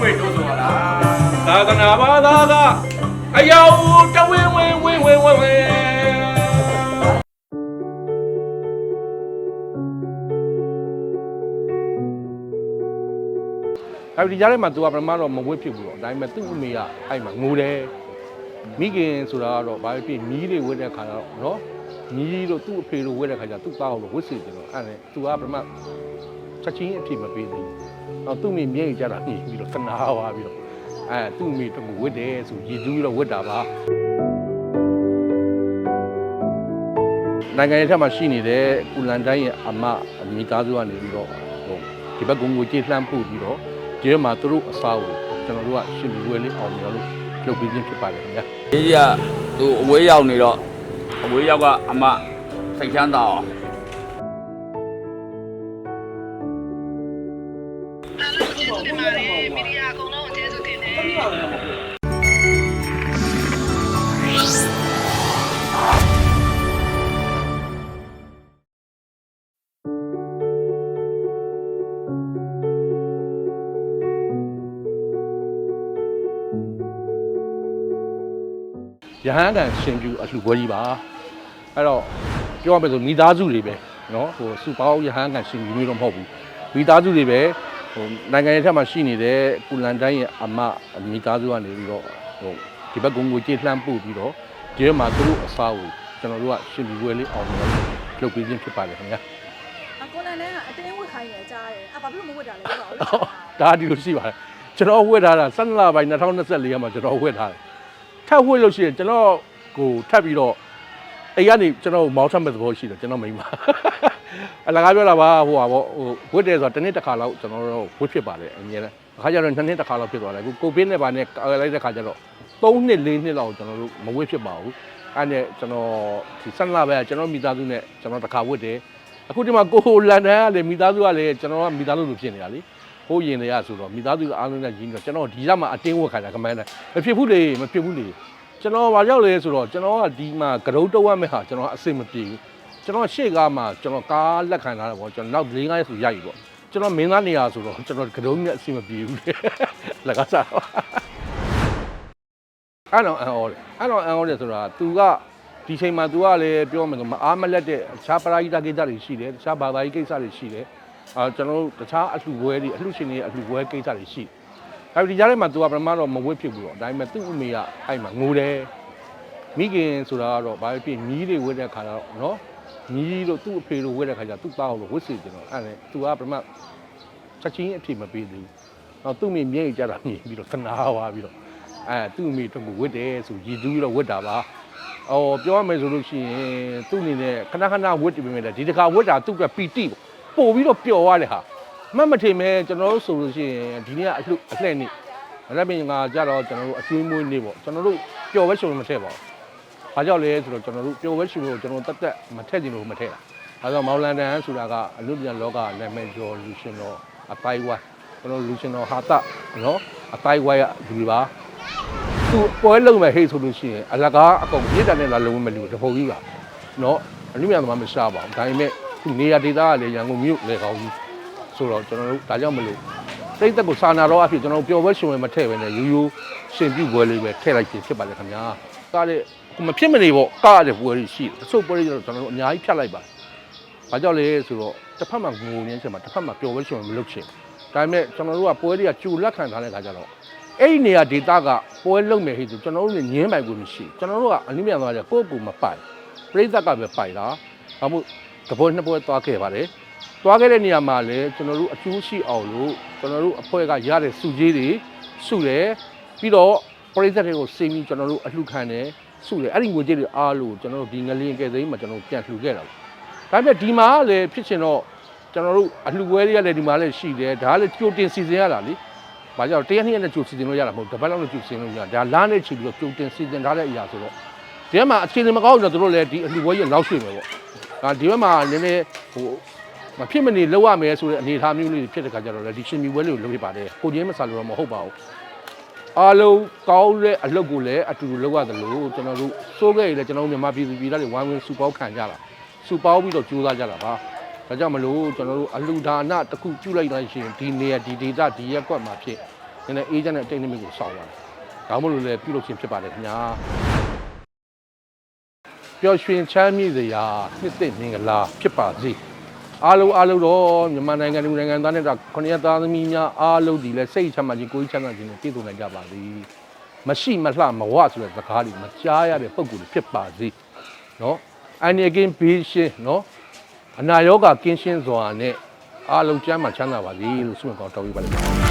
ဝိတ်တို့ဆိုတာလားသာသနာဘာသာကအယောတဝင်းဝင်းဝင်းဝင်းဝင်းဝင်းအဲဒီကြားထဲမှာ तू ကပထမတော့မဝစ်ဖြစ်ဘူးတော့ဒါပေမဲ့သူ့အမေကအဲ့မှာငိုတယ်မိခင်ဆိုတာကတော့ဘာဖြစ်မီးတွေဝစ်တဲ့ခါတော့နော်မီးတို့သူ့အဖေတို့ဝစ်တဲ့ခါကျသူ့သားကိုဝစ်စီတယ်တော့အဲ့ဒါ तू ကပထမ ချက်ချင်းအဖြစ်မပေးသေးဘူးတော့သူ့မိမျက်ရည်ကြတာညှိပြီးတော့ခနာသွားပြီးတော့အဲသူ့မိတကူဝစ်တယ်ဆိုရည်တူးပြီးတော့ဝစ်တာပါနိုင်ငံရေးထက်မှာရှိနေတဲ့ကုလန်တိုင်းရဲ့အမမိသားစုကနေပြီးတော့ဟိုဒီဘက်ကုန်းကိုကြည်လှမ်းပို့ပြီးတော့ဒီမှာသူတို့အစားကိုကျွန်တော်တို့ကရှင်ပြီးဝဲလေးအောင်ပြီးတော့လုပ်ပြီးချင်းဖြစ်ပါတယ်ခင်ဗျာဒီကြီးကသူအဝေးရောက်နေတော့အဝေးရောက်ကအမစိတ်ချမ်းသာအောင် င်ပါတယ်မီဒီယာအကုန်လုံးကိုကျေးဇူးတင်တယ် ရဟန်းကန်ရှင်ပြူအလှပွဲကြီးပါအဲ့တော့ပြောရမယ်ဆိုမိသားစုတွေပဲเนาะဟိုစုပေါင်းရဟန်းကန်ရှင်ပြူမျိုးတော့မဟုတ်ဘူးမိသားစုတွေပဲ ဟိုနိုင်ငံရေးထက်မှာရှိနေတဲ့ကုလန်တိုင်းရဲ့အမမိသားစုကနေပြီးတော့ဟိုဒီဘက်ကုန်းကိုကြည်လှမ်းပို့ပြီးတော့ဒီမှာသူတို့အစားကိုကျွန်တော်တို့ကရှင်ပြူပွဲလေးအောင်ပြီးတော့လုပ်ပြီးချင်းဖြစ်ပါတယ်ခင်ဗျာအကိုနိုင်နဲ့ကအတင်းဝစ်ခိုင်းရကြားတယ်အဘာဖြစ်လို့မဝစ်တာလဲပြောပါဦးဒါဒီလိုရှိပါတယ်ကျွန်တော်ဝှက်ထားတာ12လပိုင်း2024ရက်မှာကျွန်တော်ဝှက်ထားတယ်ထပ်ဝှက်လို့ရှိရင်ကျွန်တော်ကိုထပ်ပြီးတော့ အိမ်ကနေကျွန်တော်မောင်းထပ်မဲ့သဘောရှိတယ်ကျွန်တော်မိန်းမအလကားပြောတာပါဟိုပါဗောဟိုဝှက်တယ်ဆိုတာတစ်နှစ်တစ်ခါလောက်ကျွန်တော်တို့ဝှက်ဖြစ်ပါတယ်အများနဲ့အခါကျတော့နှစ်နှစ်တစ်ခါလောက်ဖြစ်သွားတယ်အခုကိုဗစ်နဲ့ပါနဲ့ကာလိုက်တဲ့ခါကျတော့3နှစ်4နှစ်လောက်ကျွန်တော်တို့မဝှက်ဖြစ်ပါဘူးအဲ့နဲ့ကျွန်တော်ဒီ12လပဲကျွန်တော်မိသားစုနဲ့ကျွန်တော်တစ်ခါဝှက်တယ်အခုဒီမှာကိုလန်ဒန်ကလည်းမိသားစုကလည်းကျွန်တော်ကမိသားစုလိုဖြစ်နေတာလေဟိုးရင်တွေကဆိုတော့မိသားစုအားလုံးနဲ့ရင်းတော့ကျွန်တော်ဒီရက်မှာအတင်းဝတ်ခိုင်းတာကမန်းတယ်မဖြစ်ဘူးလေမဖြစ်ဘူးလေ ကျွန်တော်ဘာကြောက်လဲဆိုတော့ကျွန်တော်ကဒီမှာကရုံးတော့ရမယ့်ဟာကျွန်တော်အစိတ်မပြေဘူးကျွန်တော်ရှေ့ကားမှာကျွန်တော်ကားလက်ခံလာတယ်ပေါ့ကျွန်တော်နောက်၄၅ရက်ဆိုရိုက်ပြီပေါ့ကျွန်တော်မင်းသားနေရာဆိုတော့ကျွန်တော်ကရုံးနဲ့အစိတ်မပြေဘူးလေလက်ကစားအဲ့တော့အန်အော်လေအဲ့တော့အန်အော်လေဆိုတာ तू ကဒီချိန်မှာ तू ကလည်းပြောမယ်ဆိုမအားမလက်တဲ့အခြားပရာဟိတကိစ္စတွေရှိတယ်တခြားဘာသာရေးကိစ္စတွေရှိတယ်အာကျွန်တော်တို့တခြားအလှပွဲတွေအလှရှင်တွေရဲ့အလှပွဲကိစ္စတွေရှိတယ် အဲဒီကြားထဲမှာ तू ကပထမတော့မဝစ်ဖြစ်ဘူးတော့ဒါပေမဲ့သူ့အမေကအဲ့မှာငိုတယ်မိခင်ဆိုတာကတော့ဘာဖြစ်မီးတွေဝစ်တဲ့ခါတော့နော်မီးတို့သူ့အဖေတို့ဝစ်တဲ့ခါကျသူ့သားကိုဝစ်စီတယ်တော့အဲ့ဒါ तू ကပထမချက်ချင်းအဖြစ်မပေးသေးဘူးတော့သူ့မိမျက်ရည်ကြတာမြင်ပြီးတော့ခနာသွားပြီးတော့အဲသူ့အမေတို့ကဝစ်တယ်ဆိုရည်သူပြီးတော့ဝစ်တာပါအော်ပြောရမယ်ဆိုလို့ရှိရင်သူ့အနေနဲ့ခဏခဏဝစ်တယ်ပြင်မဲ့ဒီတစ်ခါဝစ်တာသူ့ကပီတိပေါ့ပို့ပြီးတော့ပျော်သွားတယ်ဟာ မှတ်မထင်မဲကျွန်တော်တို့ဆိုလို့ရှိရင်ဒီနေ့ကအလှအလှဲ့နေ့ရက်ပင်ငါကြတော့ကျွန်တော်တို့အကျွေးမွေးနေ့ပေါ့ကျွန်တော်တို့ပျော်ပဲရှုံမထည့်ပါဘူး။ဘာကြောင့်လဲဆိုတော့ကျွန်တော်တို့ပျော်ပဲရှုံလို့ကျွန်တော်တက်တက်မထည့်ကြည့်လို့မထည့်တာ။ဒါကြောင့်မောင်လန်တန်ဆိုတာကအလူပြန်လောကနာမည်ကျော်လူရှင်တော်အတိုင်းဝိုင်းကျွန်တော်လူရှင်တော်ဟာတနော်အတိုင်းဝိုင်းကလူတွေပါသူပွဲလုံးမဲ့ဟိတ်ဆိုလို့ရှိရင်အလကားအကုန်မြေတံနဲ့လာလုံးမလူတပုံကြီးပါနော်အလူမြန်သမားမရှားပါဘူးဒါပေမဲ့သူနေရာဒေသကလည်းရန်ကုန်မြို့လေကောင်းကြီး ဆိုတော့ကျွန်တော်တို့ဒါကြောင့်မလို့စိတ်သက်ကိုစာနာတော့အဖြစ်ကျွန်တော်တို့ပျော်ပွဲရှင်ဝင်မထည့်ပဲနဲ့ရိုးရိုးရှင်ပြုပွဲလေးပဲထည့်လိုက်ခြင်းဖြစ်ပါလေခင်ဗျာကားတဲ့ခုမဖြစ်မနေပေါ့ကားတဲ့ပွဲတွေရှိတယ်အဆုတ်ပွဲတွေကျွန်တော်တို့အများကြီးဖြတ်လိုက်ပါတယ်ဘာကြောင့်လဲဆိုတော့တစ်ဖက်မှာငိုနေတဲ့အချိန်မှာတစ်ဖက်မှာပျော်ပွဲရှင်ဝင်မလုပ်ချင်ဒါပေမဲ့ကျွန်တော်တို့ကပွဲတွေကကြူလက်ခံထားတဲ့ခါကျတော့အဲ့ဒီနေရာဒေတာကပွဲလုံးမယ်ဟိဆိုကျွန်တော်တို့လည်းညင်းပိုင်ကိုမရှိကျွန်တော်တို့ကအနည်းမြန်သွားတယ်ကိုယ့်ကိုယ်မပိုင်ပြိဿကပဲပိုင်တာဒါမို့တပွဲနှစ်ပွဲသွားခဲ့ပါတယ် သွားခဲ့တဲ့နေရာမှာလည်းကျွန်တော်တို့အကျိုးရှိအောင်လို့ကျွန်တော်တို့အဖွဲ့ကရတဲ့စုကြီးတွေစုတယ်ပြီးတော့ပြိဿတွေကိုစိတ်ပြီးကျွန်တော်တို့အလှခံတယ်စုတယ်အဲ့ဒီငွေကြေးတွေအားလို့ကျွန်တော်တို့ဒီငလျင်ကဲသိမ်းမှာကျွန်တော်တို့ပြန်လှူခဲ့တာပေါ့ဒါပေမဲ့ဒီမှာလည်းဖြစ်ချင်တော့ကျွန်တော်တို့အလှပွဲတွေကလည်းဒီမှာလည်းရှိတယ်ဒါကလည်းကြိုတင်စီစဉ်ရတာလေ။ဘာကြောင့်တရက်နှစ်ရက်နဲ့ကြိုစီစဉ်လို့ရတာမဟုတ်ဘူး။တစ်ပတ်လောက်နဲ့ကြိုစီစဉ်လို့ရတာ။ဒါလမ်းနဲ့ချီပြီးတော့ကြိုတင်စီစဉ်ထားတဲ့အရာဆိုတော့ဒီဘက်မှာအခြေအနေမကောင်းတော့တို့လည်းဒီအလှပွဲကြီးလောက်ရွှေ့မယ်ပေါ့။ဒါဒီဘက်မှာနည်းနည်းဟို မဖြစ်မနေလောက်ရမယ်ဆိုတဲ့အနေအထားမျိုးလေးဖြစ်တဲ့ခါကျတော့လည်းဒီရှင်မီပွဲလေးကိုလုပ်ပြပါတယ်။ကိုချင်းမဆာလို့တော့မဟုတ်ပါဘူး။အားလုံးကောင်းတဲ့အလုပ်ကိုလည်းအတူတူလုပ်ရတယ်လို့ကျွန်တော်တို့စိုးခဲ့ရည်လည်းကျွန်တော်တို့မြန်မာပြည်သူပြည်သားတွေဝိုင်းဝန်းစုပေါင်းခံကြတာ။စုပေါင်းပြီးတော့ကြိုးစားကြတာပါ။ဒါကြောင့်မလို့ကျွန်တော်တို့အလူဒါနတစ်ခုပြုလိုက်တိုင်းရှင်ဒီနေရာဒီဒေတာဒီရက်ကွက်မှာဖြစ်နည်းနည်းအေးချမ်းတဲ့အတိတ်နိမိတ်ကိုစောင့်ပါတယ်ဒါမှမဟုတ်လည်းပြုလုပ်ခြင်းဖြစ်ပါတယ်ခင်ဗျာပျော်ရွှင်ချမ်းမြေ့စရာနှစ်သိမ့်မင်္ဂလာဖြစ်ပါစေ အားလုံးအားလုံးတော့မြန်မာနိုင်ငံလူနိုင်ငံသားနဲ့တာခொနည်းသားသမီးများအားလုံးဒီလဲစိတ်ချမ်းသာခြင်းကိုယ်ကြီးချမ်းသာခြင်းနဲ့ပြည့်စုံနိုင်ကြပါစေမရှိမလှမဝဆိုတဲ့စကားတွေမကြားရတဲ့ပုံကိုယ်တွေဖြစ်ပါစေနော်အန်ဒီကင်းဘေးရှင်းနော်အနာရောဂါကင်းရှင်းစွာနဲ့အားလုံးကျမ်းမှချမ်းသာပါစေလို့ဆုမကောင်းတောင်းပေးပါလိမ့်မယ်